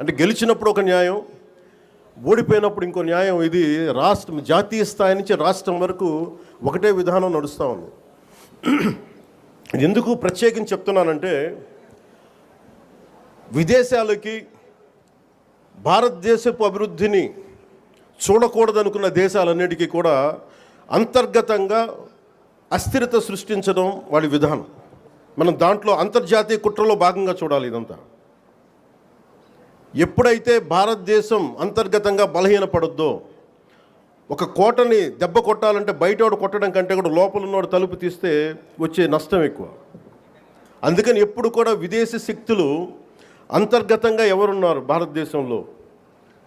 అంటే గెలిచినప్పుడు ఒక న్యాయం ఓడిపోయినప్పుడు ఇంకో న్యాయం. ఇది రాష్ట్రం జాతీయ స్థాయి నుంచి రాష్ట్రం వరకు ఒకటే విధానం నడుస్తూ ఉంది. ఇది ఎందుకు ప్రత్యేకించి చెప్తున్నానంటే విదేశాలకి భారతదేశపు అభివృద్ధిని చూడకూడదనుకున్న దేశాలన్నిటికీ కూడా అంతర్గతంగా అస్థిరత సృష్టించడం వాడి విధానం. మనం దాంట్లో అంతర్జాతీయ కుట్రలో భాగంగా చూడాలి ఇదంతా. ఎప్పుడైతే భారతదేశం అంతర్గతంగా బలహీనపడుద్దో ఒక కోటని దెబ్బ కొట్టాలంటే బయటోడు కొట్టడం కంటే కూడా లోపల ఉన్నోడు తలుపు తీస్తే వచ్చే నష్టం ఎక్కువ. అందుకని ఎప్పుడు కూడా విదేశీ శక్తులు అంతర్గతంగా ఎవరున్నారు భారతదేశంలో?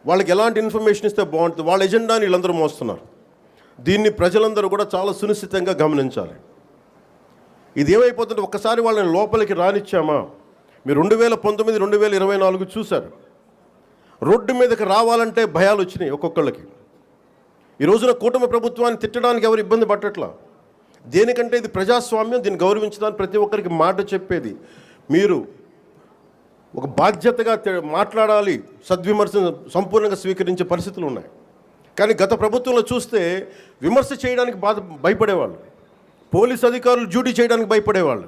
వాళ్ళకి ఎలాంటి ఇన్ఫర్మేషన్ ఇస్తే బాగుంటుంది? వాళ్ళ ఎజెండాని వీళ్ళందరూ మోస్తున్నారు. దీన్ని ప్రజలందరూ కూడా చాలా సునిశ్చితంగా గమనించాలి. ఇది ఏమైపోతుంటే ఒక్కసారి వాళ్ళని లోపలికి రానిచ్చామా? మీరు రెండు వేల పంతొమ్మిది రెండు వేల ఇరవై నాలుగు చూశారు. రోడ్డు మీదకి రావాలంటే భయాలు వచ్చినాయి ఒక్కొక్కళ్ళకి. ఈ రోజున కూటమి ప్రభుత్వాన్ని తిట్టడానికి ఎవరు ఇబ్బంది పట్టట్లా? దేనికంటే ఇది ప్రజాస్వామ్యం దీన్ని గౌరవించడానికి ప్రతి ఒక్కరికి మాట చెప్పేది. మీరు ఒక బాధ్యతగా మాట్లాడాలి సద్విమర్శను సంపూర్ణంగా స్వీకరించే పరిస్థితులు ఉన్నాయి. కానీ గత ప్రభుత్వంలో చూస్తే విమర్శ చేయడానికి బాధ భయపడేవాళ్ళు. పోలీస్ అధికారులు డ్యూటీ చేయడానికి భయపడేవాళ్ళు.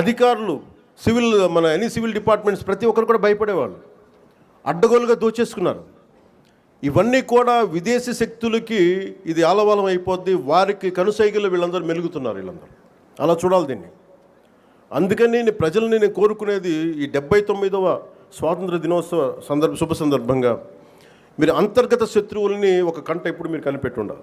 అధికారులు సివిల్ మన ఎనీ సివిల్ డిపార్ట్మెంట్స్ ప్రతి ఒక్కరు కూడా భయపడేవాళ్ళు. అడ్డగోలుగా దోచేసుకున్నారు. ఇవన్నీ కూడా విదేశీ శక్తులకి ఇది ఆలవాలం అయిపోద్ది. వారికి కనుసైగలు వీళ్ళందరూ మెలుగుతున్నారు వీళ్ళందరూ. అలా చూడాలి దీన్ని. అందుకని నేను ప్రజల్ని నేను కోరుకునేది ఈ డెబ్బై తొమ్మిదవ స్వాతంత్ర దినోత్సవ సందర్భ శుభ సందర్భంగా మీరు అంతర్గత శత్రువుల్ని ఒక కంట ఇప్పుడు మీరు కనిపెట్టుండాలి.